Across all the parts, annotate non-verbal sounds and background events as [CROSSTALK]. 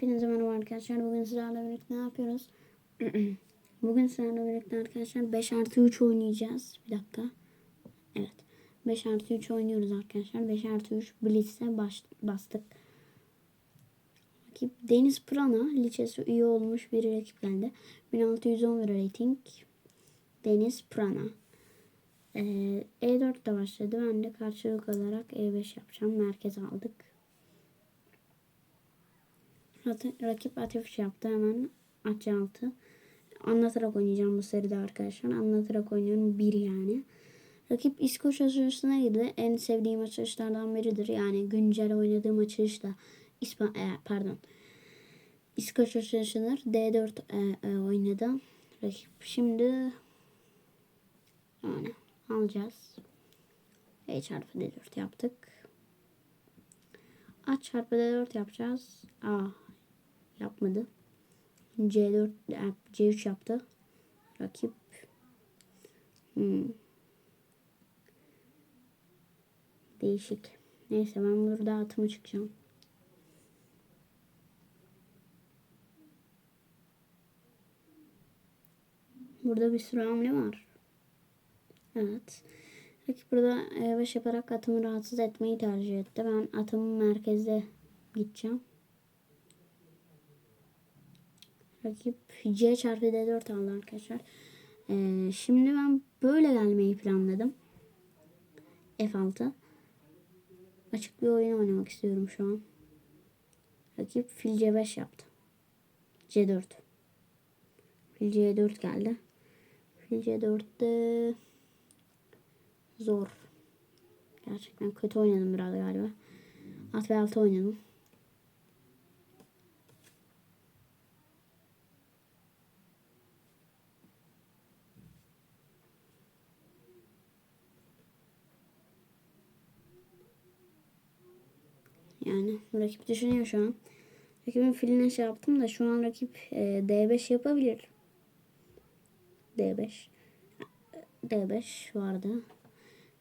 Hepinize merhaba arkadaşlar. Bugün sizlerle birlikte ne yapıyoruz? [CLEARS THROAT] Bugün sizlerle birlikte arkadaşlar 5 artı 3 oynayacağız. Bir dakika. Evet. 5 artı 3 oynuyoruz arkadaşlar. 5 artı 3 Blitz'e bastık. Rakip Deniz Prana. Liçesi üye olmuş bir rakip geldi. 1611 rating. Deniz Prana. Ee, E4 de başladı. Ben de karşılık olarak E5 yapacağım. Merkez aldık. Rak- Rakip ateş yaptı hemen aç altı. Anlatarak oynayacağım bu seride arkadaşlar. Anlatarak oynuyorum bir yani. Rakip İskoç açılışına girdi. En sevdiğim açılışlardan biridir. Yani güncel oynadığım açılış da İspa e, pardon. İskoç açılışıdır. D4 e, e, oynadı. Rakip şimdi yani alacağız. E çarpı D4 yaptık. A çarpı D4 yapacağız. A yapmadı. C4 e, C3 yaptı. Rakip hmm. Değişik. Neyse ben burada atımı çıkacağım. Burada bir sürü hamle var. Evet. Rakip burada yavaş yaparak atımı rahatsız etmeyi tercih etti. Ben atımın merkezde gideceğim. Rakip C çarpı D4 aldı arkadaşlar. Ee, şimdi ben böyle gelmeyi planladım. F6. Açık bir oyun oynamak istiyorum şu an. Rakip fil C5 yaptı. C4. Fil C4 geldi. Fil C4'te zor. Gerçekten kötü oynadım biraz galiba. At ve altı oynadım. Yani rakip düşünüyor şu an. Rakibin filine şey yaptım da şu an rakip e, D5 yapabilir. D5. D5 vardı.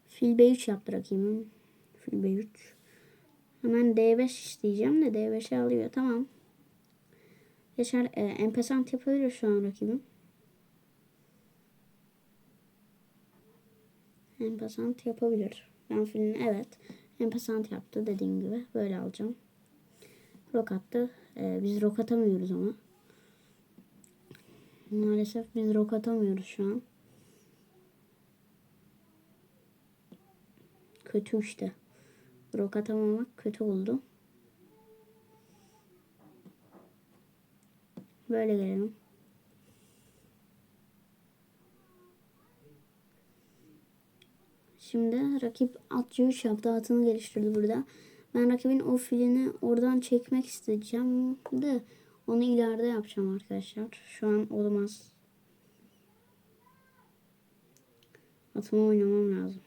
Fil B3 yaptı rakibim. Fil B3. Hemen D5 isteyeceğim de D5'e alıyor. Tamam. Yaşar e, empesant yapabilir şu an rakibim. Empesant yapabilir. Ben filini evet. Empesant yaptı dediğim gibi. Böyle alacağım. Rok attı. Ee, biz rok atamıyoruz ama. Maalesef biz rok atamıyoruz şu an. Kötü işte. Rok atamamak kötü oldu. Böyle gelelim. Şimdi rakip at C3 yaptı. Atını geliştirdi burada. Ben rakibin o filini oradan çekmek isteyeceğim de onu ileride yapacağım arkadaşlar. Şu an olmaz. Atımı oynamam lazım.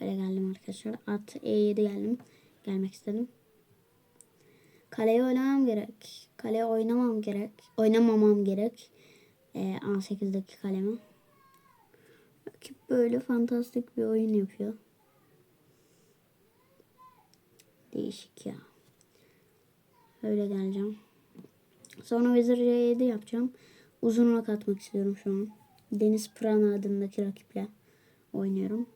Böyle geldim arkadaşlar. At E7 geldim. Gelmek istedim. Kaleye oynamam gerek. Kaleye oynamam gerek. Oynamamam gerek. Ee, A8'deki kalemi. Rakip böyle fantastik bir oyun yapıyor. Değişik ya. Öyle geleceğim. Sonra Vezir C7 yapacağım. Uzun rak atmak istiyorum şu an. Deniz Prana adındaki rakiple oynuyorum.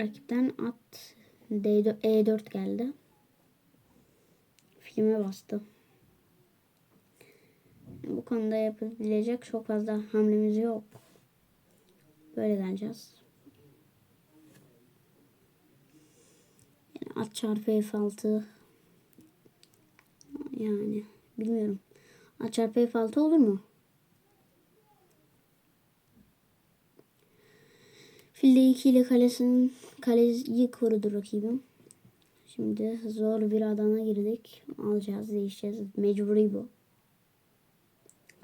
Rakipten at D4, E4 geldi. Filme bastı. Bu konuda yapabilecek çok fazla hamlemiz yok. Böyle geleceğiz. Yani at çarpı F6 yani bilmiyorum. At çarpı F6 olur mu? Fil D2 ile kalesinin kaleyi korudu rakibim. Şimdi zor bir adana girdik. Alacağız, değişeceğiz. Mecburi bu.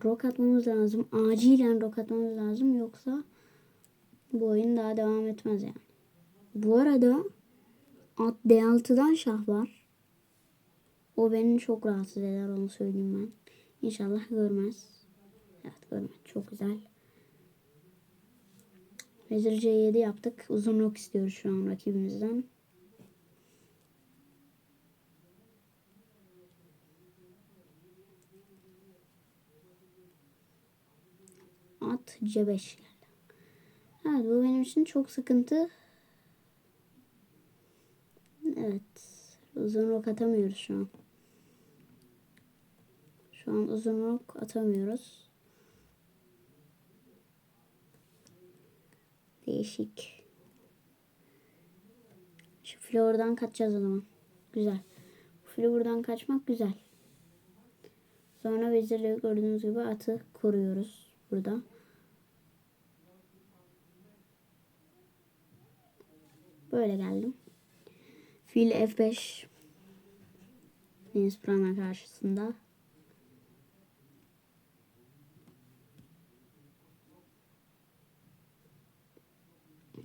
Rok atmamız lazım. Acilen rok atmamız lazım. Yoksa bu oyun daha devam etmez yani. Bu arada at D6'dan şah var. O beni çok rahatsız eder onu söyleyeyim ben. İnşallah görmez. Evet görmez. Çok güzel. Vezir C7 yaptık. Uzun istiyoruz şu an rakibimizden. At C5 geldi. Evet bu benim için çok sıkıntı. Evet. Uzun atamıyoruz şu an. Şu an uzun atamıyoruz. Değişik. Şu fili oradan kaçacağız o zaman. Güzel. Buradan kaçmak güzel. Sonra vezirle gördüğünüz gibi atı koruyoruz burada. Böyle geldim. Fil F5 Deniz Prana karşısında.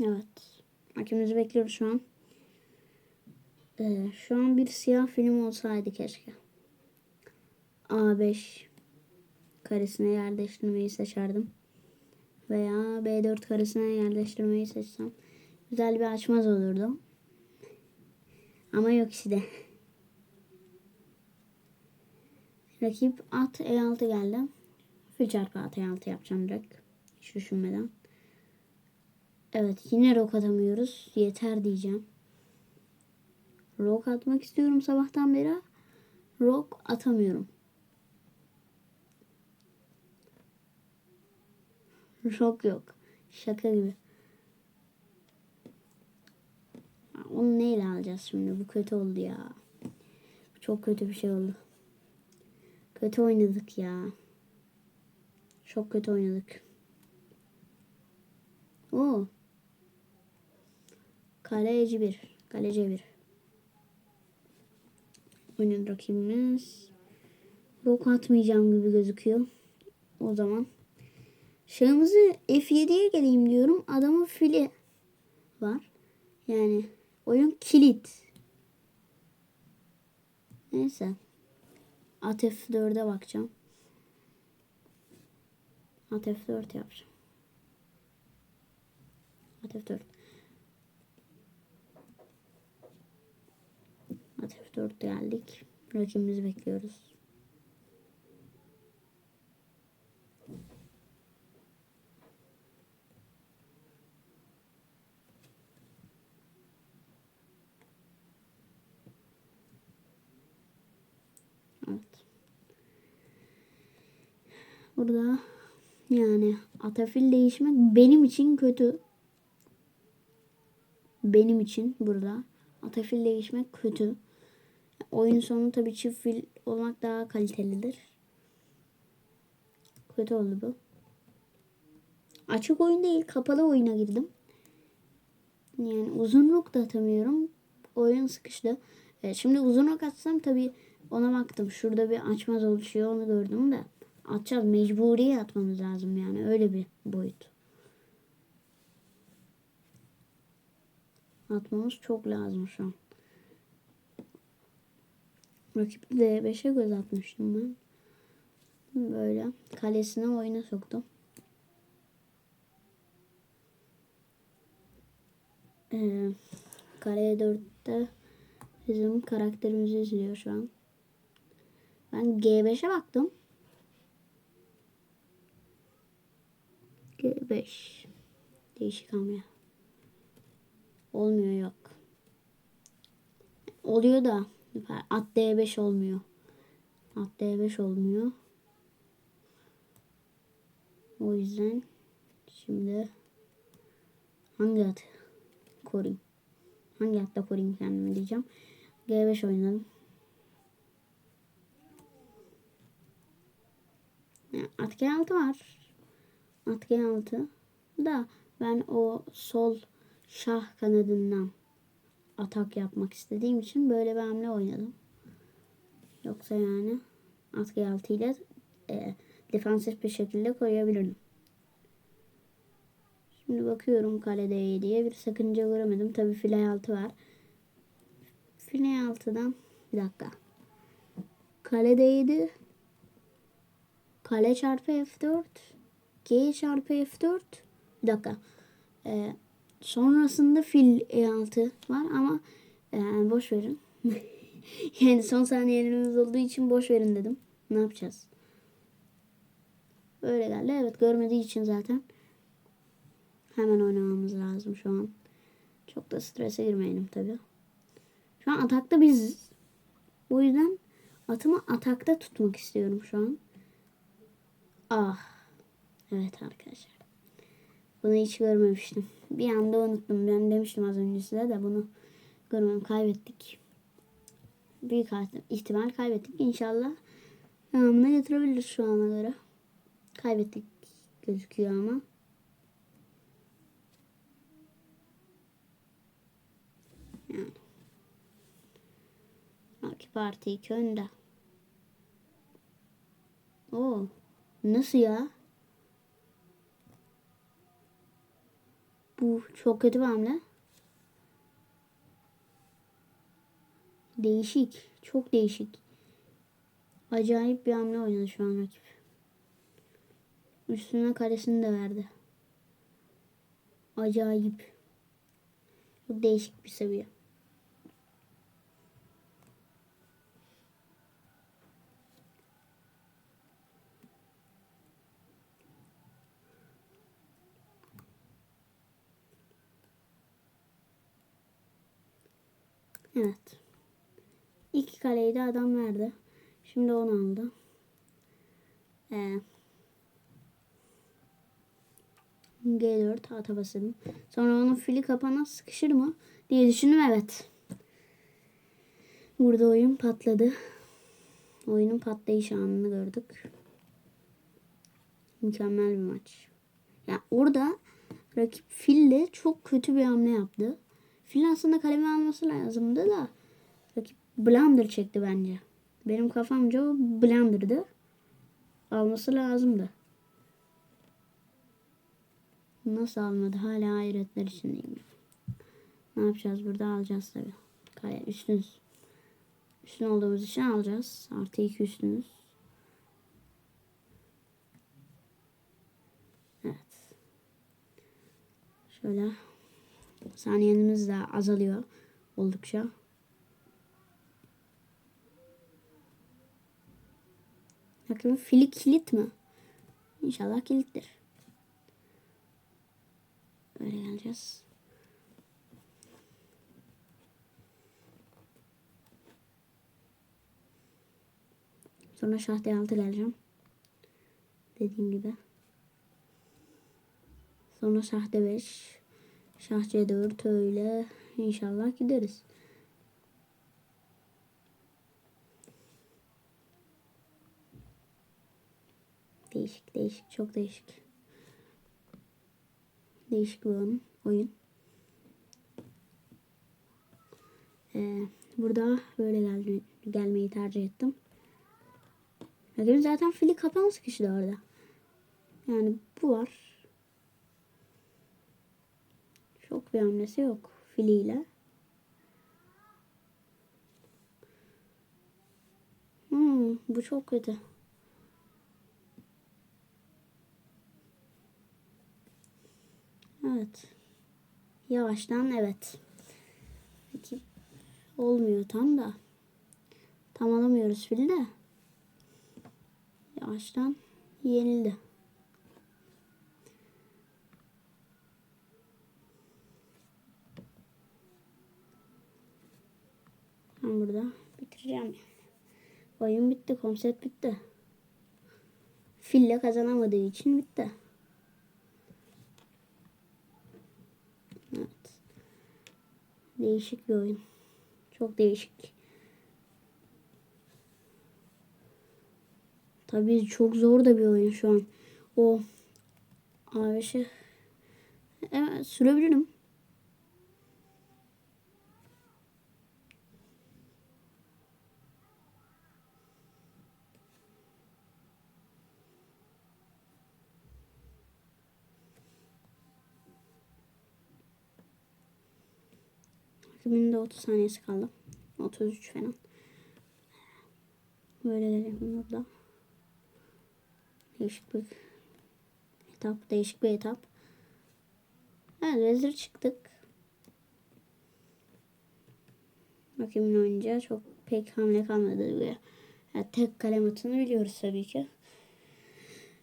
Evet. Hakemimizi bekliyoruz şu an. Ee, şu an bir siyah film olsaydı keşke. A5 karesine yerleştirmeyi seçerdim. Veya B4 karesine yerleştirmeyi seçsem. Güzel bir açmaz olurdu. Ama yok işte. Rakip at E6 geldi. Fil çarpı at E6 yapacağım direkt. Hiç düşünmeden. Evet yine rok atamıyoruz. Yeter diyeceğim. Rok atmak istiyorum sabahtan beri. Rok atamıyorum. Rok yok. Şaka gibi. Onu neyle alacağız şimdi? Bu kötü oldu ya. Çok kötü bir şey oldu. Kötü oynadık ya. Çok kötü oynadık. Oo. Kaleci bir. Kaleci bir. Oyunun rakibimiz. Rok atmayacağım gibi gözüküyor. O zaman. Şahımızı F7'ye geleyim diyorum. Adamın fili var. Yani oyun kilit. Neyse. At F4'e bakacağım. At F4 yapacağım. At F4. At F4 geldik. Rakibimizi bekliyoruz. Evet. Burada yani atafil değişmek benim için kötü. Benim için burada atafil değişmek kötü. Oyun sonu tabii çift fil olmak daha kalitelidir. Kötü oldu bu. Açık oyun değil kapalı oyuna girdim. Yani uzun rok da atamıyorum. Oyun sıkıştı. Evet, şimdi uzun rok atsam tabii ona baktım. Şurada bir açmaz oluşuyor onu gördüm de. Atacağız. Mecburi atmamız lazım yani. Öyle bir boyut. Atmamız çok lazım şu an. Rakip D5'e göz atmıştım ben. Böyle kalesine oyuna soktum. Ee, kale 4'te bizim karakterimizi izliyor şu an. Ben G5'e baktım. G5. Değişik ama ya. Olmuyor yok. Oluyor da at D5 olmuyor. At D5 olmuyor. O yüzden şimdi hangi at koruyayım? Hangi atta koruyayım kendimi diyeceğim. G5 oynadım. At G6 var. At G6 da ben o sol şah kanadından atak yapmak istediğim için böyle bir hamle oynadım. Yoksa yani at G6 ile e, defansif bir şekilde koyabilirim. Şimdi bakıyorum kalede diye bir sakınca göremedim. Tabi file altı var. File altıdan bir dakika. Kaledeydi. Kale çarpı F4. G çarpı F4. Bir dakika. Ee, sonrasında fil E6 var ama yani boş verin. [LAUGHS] yani son saniyelerimiz olduğu için boş verin dedim. Ne yapacağız? Böyle geldi. Evet görmediği için zaten hemen oynamamız lazım şu an. Çok da strese girmeyelim tabii. Şu an atakta biz. O yüzden atımı atakta tutmak istiyorum şu an. Ah. Evet arkadaşlar. Bunu hiç görmemiştim. Bir anda unuttum. Ben demiştim az önce size de bunu görmem kaybettik. Büyük ihtimal kaybettik. İnşallah devamını getirebiliriz şu ana göre. Kaybettik gözüküyor ama. Yani. Artı iki önde. Oo. Nasıl ya? Bu çok kötü bir hamle. Değişik. Çok değişik. Acayip bir hamle oynadı şu an rakip. Üstüne karesini de verdi. Acayip. Çok değişik bir seviye. Evet. İki kaleyi de adam verdi. Şimdi onu aldı. Ee, G4 ata basalım. Sonra onun fili kapana sıkışır mı diye düşündüm. Evet. Burada oyun patladı. Oyunun patlayış anını gördük. Mükemmel bir maç. Ya yani orada rakip fille çok kötü bir hamle yaptı. Fil aslında kalemi alması lazımdı da rakip blunder çekti bence. Benim kafamca o blunder'dı. Alması lazımdı. Nasıl almadı? Hala hayretler içindeyim. Ne yapacağız burada? Alacağız tabii. Kale üstünüz. Üstün olduğumuz için alacağız. Artı iki üstünüz. Evet. Şöyle saniyemiz de azalıyor oldukça. Bakın fili kilit mi? İnşallah kilittir. Böyle geleceğiz. Sonra şah D6 geleceğim. Dediğim gibi. Sonra şah D5. Şah C4 öyle. İnşallah gideriz. Değişik değişik çok değişik. Değişik bir oyun. oyun. Ee, burada böyle geldi, gelmeyi tercih ettim. Rakibim zaten fili kapan sıkıştı orada. Yani bu var. Çok bir hamlesi yok filiyle. Hmm, bu çok kötü. Evet. Yavaştan evet. Peki olmuyor tam da. Tam alamıyoruz fili de. Yavaştan yenildi. Ben burada bitireceğim. Oyun bitti. Konsept bitti. Fille kazanamadığı için bitti. Evet. Değişik bir oyun. Çok değişik. Tabii çok zor da bir oyun şu an. O A5'i evet sürebilirim. Rakibinin de 30 saniyesi kaldı. 33 falan. Böyle gelelim burada. Değişik bir etap. Değişik bir etap. Evet vezir çıktık. Bakayım ne oynayacağı çok pek hamle kalmadı. Böyle. Yani tek kalem atını biliyoruz tabii ki.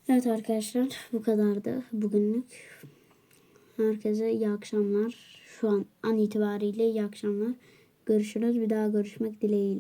Evet arkadaşlar bu kadardı bugünlük. Herkese iyi akşamlar. Şu an an itibariyle iyi akşamlar. Görüşürüz. Bir daha görüşmek dileğiyle.